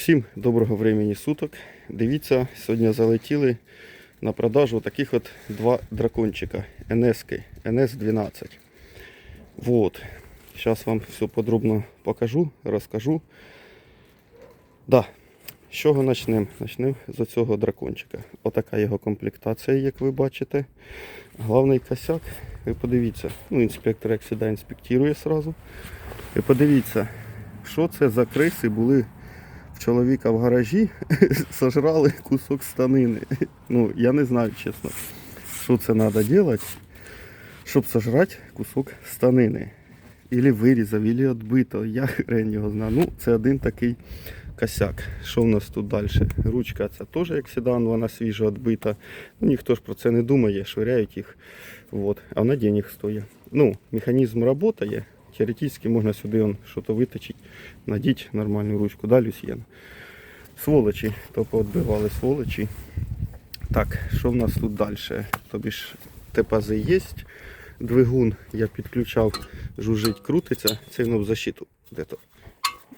Всім доброго времени суток. Дивіться, сьогодні залетіли на продажу таких от два дракончика НС-ки, НС-12. Вот. Зараз вам все подробно покажу, розкажу. Да. З чого почнемо? Почнемо з цього дракончика. Отака його комплектація, як ви бачите. Головний косяк, ви подивіться, ну, інспектор як сюди інспектує сразу. І подивіться, що це за криси були чоловіка в гаражі, сожрали кусок станини. Ну, я не знаю, чесно, що це треба робити, щоб сожрати кусок станини. Ілі вирізав, ілі відбито. Я хрен його знаю. Ну, це один такий косяк. Що в нас тут далі? Ручка це теж як седан, вона свіжо відбита. Ну, ніхто ж про це не думає, швиряють їх. Вот. А вона денег стоїть. Ну, механізм працює. Теоретично можна сюди щось виточити, надіть нормальну ручку. Да, Люсьєн? Сволочі, то поотбивали сволочі. Так, що в нас тут далі? Тобі ж ТПЗ є. Двигун я підключав, жужжить, крутиться. Це воно в защиту. Де-то.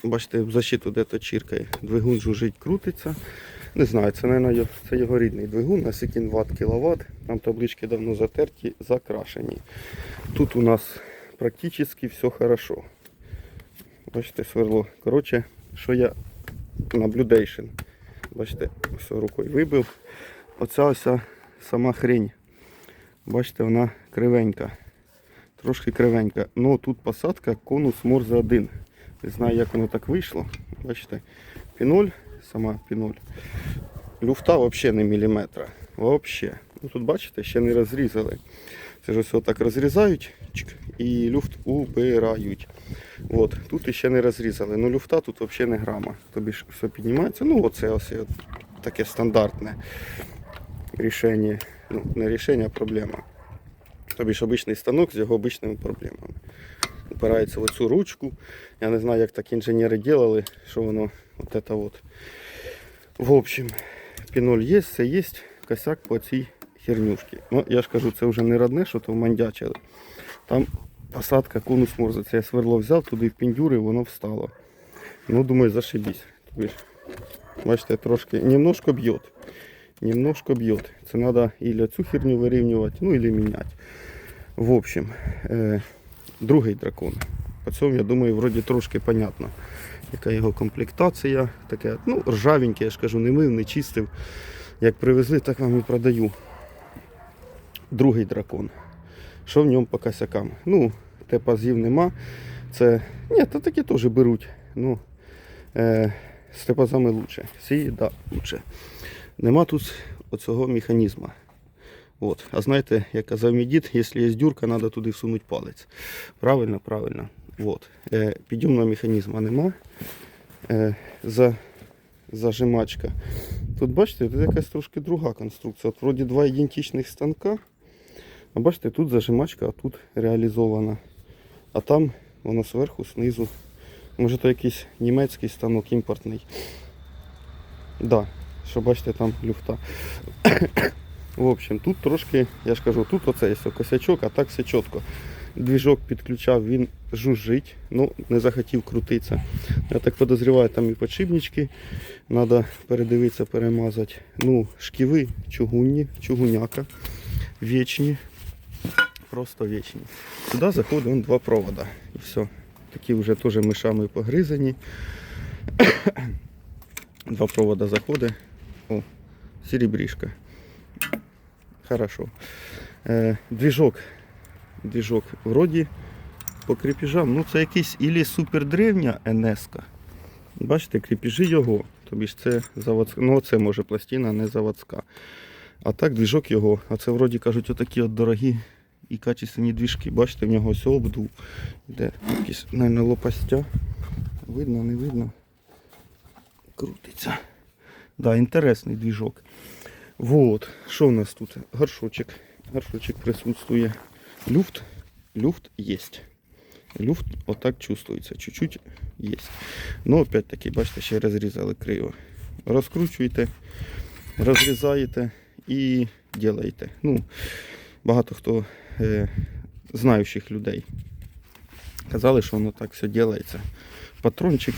Бачите, в защиту де-то чіркає. Двигун жужжить, крутиться. Не знаю, це, мабуть, це його рідний двигун, на скільки ватт кіловат. Там таблички давно затерті, закрашені. Тут у нас практично все хорошо. Бачите, сверло. Коротше, що я наблюдейшн. Бачите, все рукою вибив. Оця ось сама хрень. Бачите, вона кривенька. Трошки кривенька. Ну тут посадка конус Морзе 1. Не знаю, як воно так вийшло. Бачите, піноль, сама піноль. Люфта взагалі не міліметра. Взагалі. Ну тут бачите, ще не розрізали. Це ж ось так розрізають і люфт убирають. От, тут ще не розрізали. Ну люфта тут взагалі не грама. Тобі ж все піднімається. Ну оце ось таке стандартне рішення. Ну, не рішення, а проблема. Тобі ж обичний станок з його обичними проблемами. Упирається в оцю ручку. Я не знаю, як так інженери робили, що воно от это от. В общем, піноль є, все є, косяк по цій хернюшки. Ну, я ж кажу, це вже не родне, що то мандячили. Там посадка конус морзе. Це я сверло взяв, туди впіндюрив, воно встало. Ну, думаю, зашибісь. Тобі ж, Бачите, трошки немножко б'є. Немножко б'є. Це треба ілі цю херню вирівнювати, ну или міняти. В общем, е, другий дракон. По цьому, я думаю, вроді трошки понятно, яка його комплектація. Таке, ну, ржавеньке, я ж кажу, не мив, не чистив. Як привезли, так вам і продаю. Другий дракон. Що в ньому по косякам? Ну, тепазів нема. Це. Ні, то такі теж беруть. Ну, е, з тепазами лучше. Сі, да, лучше. Нема тут оцього механізму. От. А знаєте, як казав мій дід, якщо є дюрка, треба туди всунути палець. Правильно, правильно. От. Е, підйомного механізму нема. Е, за, зажимачка. Тут бачите, тут якась трошки друга конструкція. От вроді два ідентичних станка. А бачите, тут зажимачка, а тут реалізована. А там воно зверху, знизу. Може то якийсь німецький станок імпортний. Да, що бачите, там люфта. В общем, тут трошки, я ж кажу, тут оце є косячок, а так все чітко. Двіжок підключав, він жужжить, ну не захотів крутитися. Я так подозріваю, там і подшипнички треба передивитися, перемазати. Ну, шківи чугунні, чугуняка, вічні, просто вічні. Сюди заходить два провода. І все. Такі вже теж мишами погризані. Два провода заходить. О, серебришка. Хорошо. Е, двіжок. Двіжок вроді по кріпіжам. Ну це якийсь ілі супердревня НС. Бачите, кріпіжі його. Тобі ж це заводська. Ну це може пластина, не заводська. А так двіжок його. А це вроді кажуть отакі от дорогі і качественні двіжки. Бачите, в нього ось обдув. Де якісь, мабуть, лопастя. Видно, не видно. Крутиться. Да, інтересний двіжок. Вот, що в нас тут? Горшочок. Горшочок присутствує. Люфт. Люфт есть. Люфт отак чувствується. Чуть-чуть есть. Ну, опять-таки, бачите, ще розрізали криво. Розкручуєте, розрізаєте і ділаєте. Ну, багато хто е, знаючих людей казали, що воно так все ділається. Патрончик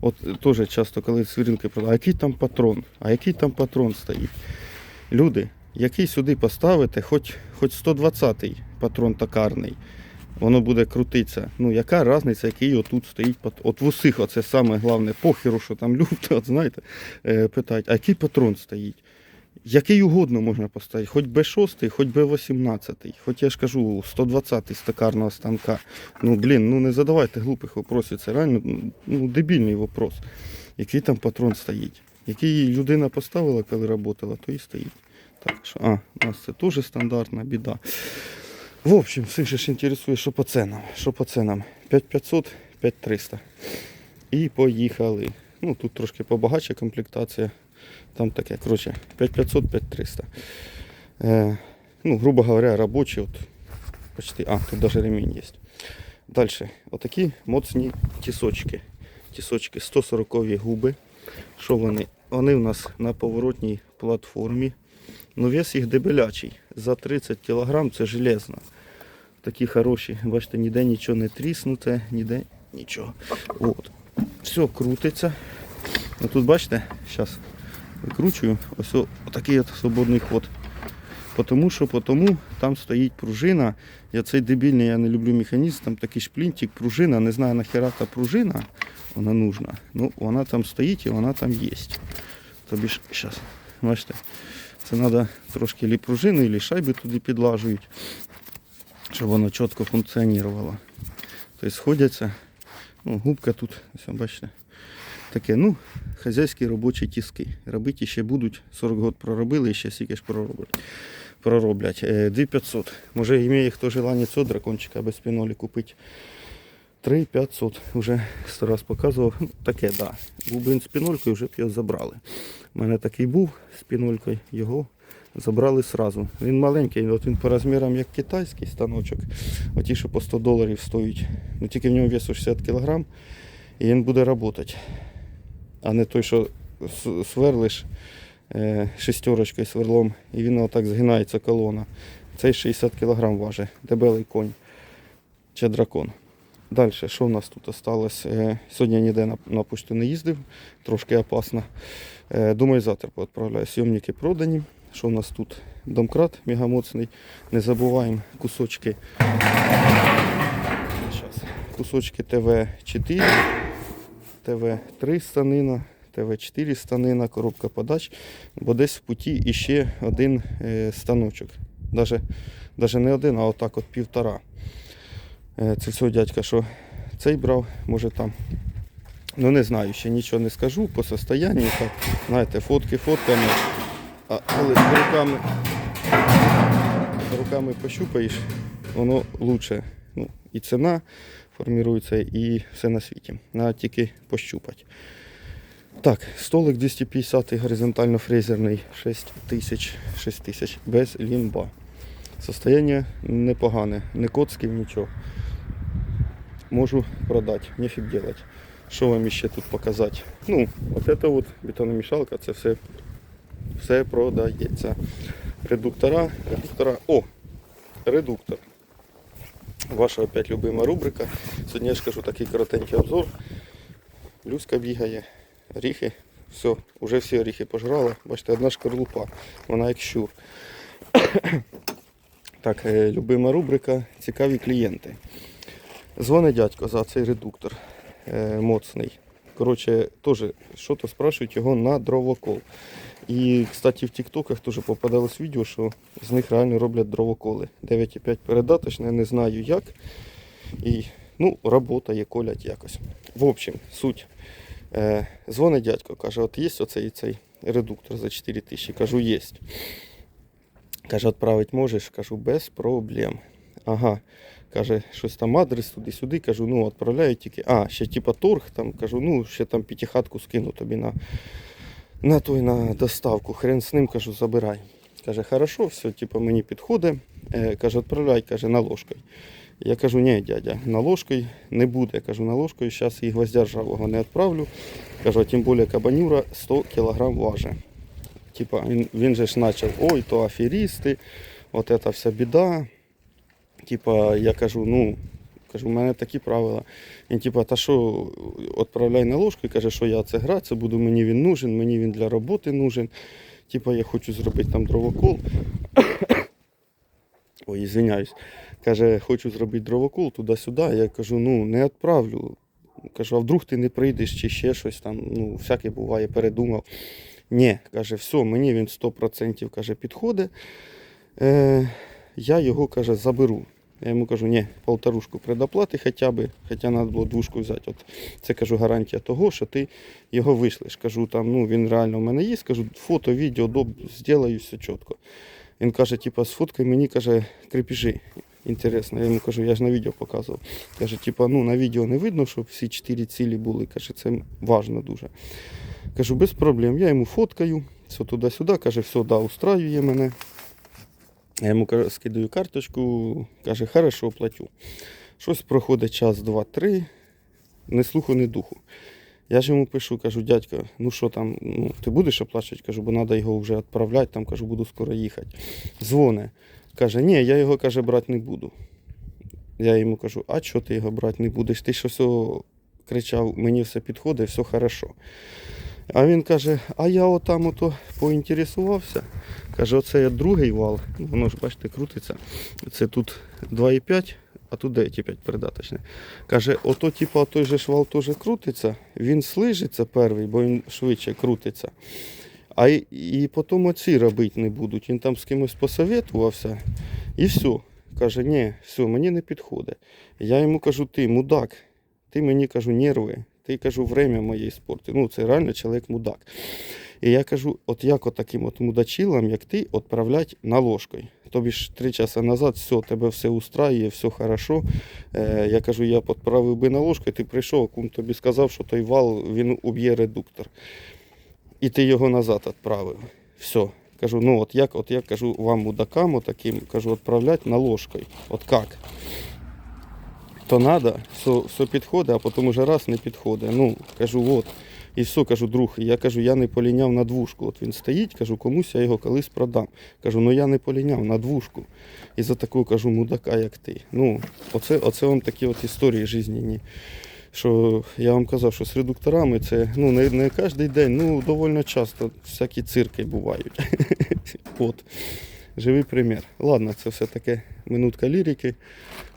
От теж часто, коли свірілки продають, а який там патрон? А який там патрон стоїть? Люди, який сюди поставите, хоч, хоч 120-й патрон токарний, воно буде крутитися. Ну, яка різниця, який отут стоїть? От в усіх оце саме головне, похеру, що там люфт, от знаєте, е, питають, а який патрон стоїть? Який угодно можна поставити, хоч Б6, хоч Б18, хоч я ж кажу, 120 з токарного станка. Ну, блін, ну не задавайте глупих вопросів, це реально ну, дебільний вопрос. Який там патрон стоїть? Який людина поставила, коли працювала, то і стоїть. Так що, а, у нас це теж стандартна біда. В общем, всіх же ж інтересує, що по ценам. Що по ценам? 5500, 5300. І поїхали. Ну, тут трошки побагаче комплектація. Там таке, коротше, 5500, 5300. Е, ну, грубо говоря, робочі, от почти. А, тут даже ремінь є. Далі, отакі моцні тісочки. Тісочки 140 губи. Що вони? Вони в нас на поворотній платформі. Ну, вес їх дебелячий. За 30 кг це железно. Такі хороші. Бачите, ніде нічого не тріснуте, ніде нічого. От. Все крутиться. Ну, тут бачите, зараз викручую. Ось отакий от свободний ход. Потому що потому, там стоїть пружина. Я цей дебільний, я не люблю механізм, там такий шплінтик, пружина, не знаю нахера та пружина, вона нужна. Ну, вона там стоїть і вона там є. Тобі ж, зараз, бачите, це треба трошки лі пружини, лі шайби туди підлажують, щоб воно чітко функціонувало. Тобто сходяться, ну, губка тут, ось бачите, таке, ну, хазяйські робочі тіски. Робити ще будуть, 40 років проробили, і ще стільки ж пророблять. пророблять. Е, 2500. Може, имеє хто желання цього дракончика без спінолі купити. 3500. Уже сто раз показував. Ну, Таке, да. Був він з пінолькою, вже б його забрали. У мене такий був з пінолькою, його забрали сразу. Він маленький, от він по розмірам як китайський станочок. Оті, що по 100 доларів стоїть. Ну тільки в ньому весу 60 кг і він буде працювати. А не той, що сверлиш е, шестерочкою сверлом, і він отак згинається колона. Цей 60 кг важить, дебелий конь чи дракон. Далі, що в нас тут осталось? Е, Сьогодні ніде на почту не їздив, трошки опасно. Е, Думаю, завтра відправляю. Сйомники продані. Що в нас тут? Домкрат мегамоцний. Не забуваємо кусочки. Кусочки ТВ4, ТВ3 станина, ТВ4 станина, коробка подач, бо десь в путі іще один е, станочок. Даже, даже не один, а отак от півтора. Е, Це цього дядька, що цей брав, може там. Ну не знаю, ще нічого не скажу по состоянню. Так, знаєте, фотки фотками. А коли руками, руками пощупаєш, воно лучше. Ну, і ціна формується, і все на світі. Треба тільки пощупати. Так, столик 250 горизонтально фрезерний 6 тисяч, 6 тисяч без лімба. Состояние непогане, не коцків, нічого. Можу продати, нефіг делать. Що вам ще тут показати? Ну, от це от бетономішалка, це все, все продається. Редуктора, редуктора. О! Редуктор. Ваша опять любима рубрика. Сьогодні я ж такий коротенький обзор. Люська бігає, оріхи. Все, вже всі оріхи пожрала. Бачите, одна шкарлупа, вона як щур. Так, е, любима рубрика Цікаві клієнти. Дзвонить дядько за цей редуктор е, моцний. Коротше, теж що-то спрашують його на дровокол. І, кстати, в тіктоках теж попадалось відео, що з них реально роблять дровоколи. 9,5 передаточне, не знаю як. І, ну, робота колять якось. В общем, суть. Е, дзвонить дядько, каже, от є оцей цей редуктор за 4 тисячі. Кажу, є. Каже, відправити можеш? Кажу, без проблем. Ага. Каже, щось там адрес туди-сюди. Кажу, ну відправляю тільки. А, ще типа торг, там кажу, ну ще там п'ятихатку скину тобі на, на той на доставку. Хрен з ним кажу, забирай. Каже, хорошо, все, типа мені підходить. Е, каже, відправляй, каже, на ложкою. Я кажу, ні, дядя, на ложкою не буде. Я Кажу, на ложкою зараз і гвоздя ржавого не відправлю. Кажу, тим більше кабанюра 100 кг важить. Типа, він, він же ж почав, ой, то аферісти, от ця вся біда. Типа, я кажу, ну, Кажу, у мене такі правила. Він типа, та що, відправляй на ложку і каже, що я це грати, буду, мені він нужен, мені він для роботи нужен. Типа я хочу зробити там дровокол. Ой, извиняюсь. Каже, хочу зробити дровокол туди-сюди. Я кажу, ну не відправлю. Кажу, а вдруг ти не прийдеш чи ще щось там, ну, всяке буває, передумав. Ні, каже, все, мені він 100% каже, підходить. Е, я його каже, заберу. Я йому кажу, ні, полторушку предоплати хоча б, хоча треба було двушку взяти. От це кажу гарантія того, що ти його вийшлеш. Кажу, там, ну він реально в мене є. Кажу, фото, відео, доб, зроблю все чітко. Він каже, типа, сфоткай мені, каже, крепежі. Інтересно. Я йому кажу, я ж на відео показував. Каже, типа, ну на відео не видно, щоб всі чотири цілі були. Каже, це важно дуже. Кажу, без проблем. Я йому фоткаю, все туди-сюди. Каже, все, да, устраює мене. Я йому скидаю карточку, каже, хорошо, платю. Щось проходить час, два, три, не слуху, ні духу. Я ж йому пишу, кажу, дядько, ну що там, ну, ти будеш оплачувати? Кажу, бо треба його вже відправляти, там кажу, буду скоро їхати. Дзвоне. Каже, ні, я його каже, брати не буду. Я йому кажу, а чого ти його брати не будеш? Ти що все кричав, мені все підходить, все хорошо. А він каже, а я отам ото поінтересувався. Каже, оце є другий вал, ну, воно ж бачите, крутиться. Це тут 2,5, а тут 9,5 передаточне. Каже, ото, типу, той же ж вал теж крутиться, він слижиться перший, бо він швидше крутиться. А і, і потім оці робити не будуть. Він там з кимось посоветувався і все. Каже, ні, все, мені не підходить. Я йому кажу, ти мудак, ти мені кажу, нерви, ти кажу, время моє спорту. Ну, це реально чоловік мудак. І я кажу, от як от таким от мудачилам, як ти, відправлять на ложкою. Тобі ж три часи назад все, тебе все устраює, все хорошо. Е, я кажу, я відправив би на ложку, ти прийшов, кум тобі сказав, що той вал він уб'є редуктор. І ти його назад відправив. Все. Кажу, ну от як, от я кажу вам, мудакам, отаким, кажу, відправляти на ложкою. От як? То треба, все, все підходить, а потім уже раз не підходить. Ну, кажу, от. І все, кажу, друг, я кажу, я не поліняв на двушку. От він стоїть, кажу, комусь я його колись продам. Кажу, ну я не поліняв на двушку. І за таку кажу, мудака, як ти. Ну, оце, оце вам такі от історії жизненні. Що я вам казав, що з редукторами це ну, не, не кожен день, ну доволі часто всякі цирки бувають. Живий примір. Ладно, це все таке минутка лірики.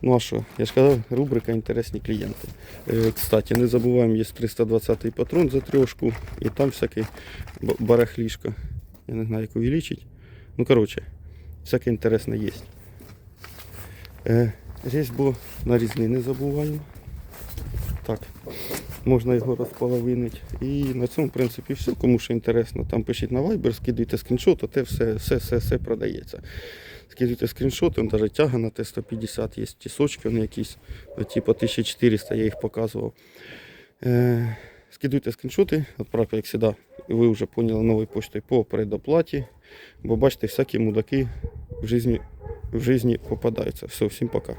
Ну а що, я ж казав, рубрика інтересні клієнти. Е, кстати, не забуваємо, є 320-й патрон за трьошку, і там всяке барахлішко. Я не знаю, як увеличить. Ну, коротше, всяке інтересне є. Е, різьбу нарізний не забуваємо. Так, можна його розполовинити. І на цьому, в принципі, все. Кому ще інтересно, там пишіть на Viber, скидуйте скріншот, те все, все, все, все продається. Скидуйте скріншоти, навіть тяга на Т-150 є, тісочки вони якісь, типу 1400, я їх показував. Е, скидуйте скріншоти, відправка, як завжди, ви вже поняли новою поштою по предоплаті. Бо бачите, всякі мудаки в житті, в житті попадаються. Все, всім пока.